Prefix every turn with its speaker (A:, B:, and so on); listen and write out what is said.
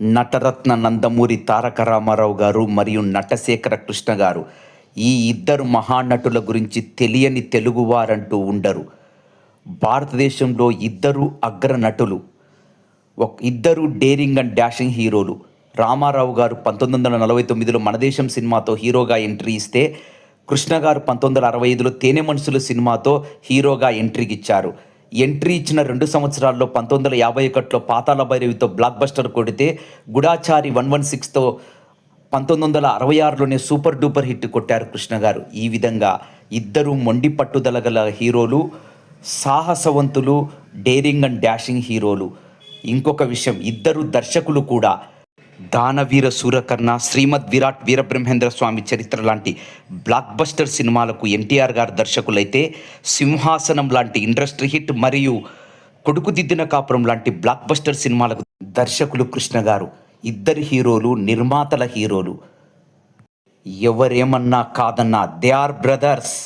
A: నటరత్న నందమూరి తారక రామారావు గారు మరియు నటశేఖర కృష్ణ గారు ఈ ఇద్దరు మహానటుల గురించి తెలియని తెలుగువారంటూ ఉండరు. భారతదేశంలో ఇద్దరు అగ్ర నటులు ఒక ఇద్దరు డేరింగ్ అండ్ డాషింగ్ హీరోలు. రామారావు గారు పంతొమ్మిది వందల నలభై తొమ్మిదిలో మనదేశం సినిమాతో హీరోగా ఎంట్రీ ఇస్తే కృష్ణ గారు పంతొమ్మిది వందల అరవై ఐదులో తేనె మనుషులు సినిమాతో హీరోగా ఎంట్రీకి ఇచ్చారు ఎంట్రీ ఇచ్చిన రెండు సంవత్సరాల్లో పంతొమ్మిది వందల యాభై ఒకటిలో పాతాళ భైరవితో బ్లాక్ బస్టర్ కొడితే గుడాచారి వన్ వన్ సిక్స్తో పంతొమ్మిది వందల అరవై ఆరులోనే సూపర్ డూపర్ హిట్ కొట్టారు కృష్ణ గారు. ఈ విధంగా ఇద్దరు మొండి పట్టుదల గల హీరోలు సాహసవంతులు డేరింగ్ అండ్ డాషింగ్ హీరోలు. ఇంకొక విషయం ఇద్దరు దర్శకులు కూడా దానవీర సూరకర్ణ శ్రీమద్ విరాట్ వీరబ్రహ్మేంద్ర స్వామి చరిత్ర లాంటి బ్లాక్ బస్టర్ సినిమాలకు ఎన్టీఆర్ గారు దర్శకులైతే సింహాసనం లాంటి ఇండస్ట్రీ హిట్ మరియు కొడుకుదిద్దిన కాపురం లాంటి బ్లాక్ బస్టర్ సినిమాలకు దర్శకులు కృష్ణ గారు. ఇద్దరు హీరోలు నిర్మాతల హీరోలు. ఎవరేమన్నా కాదన్నా దే ఆర్ బ్రదర్స్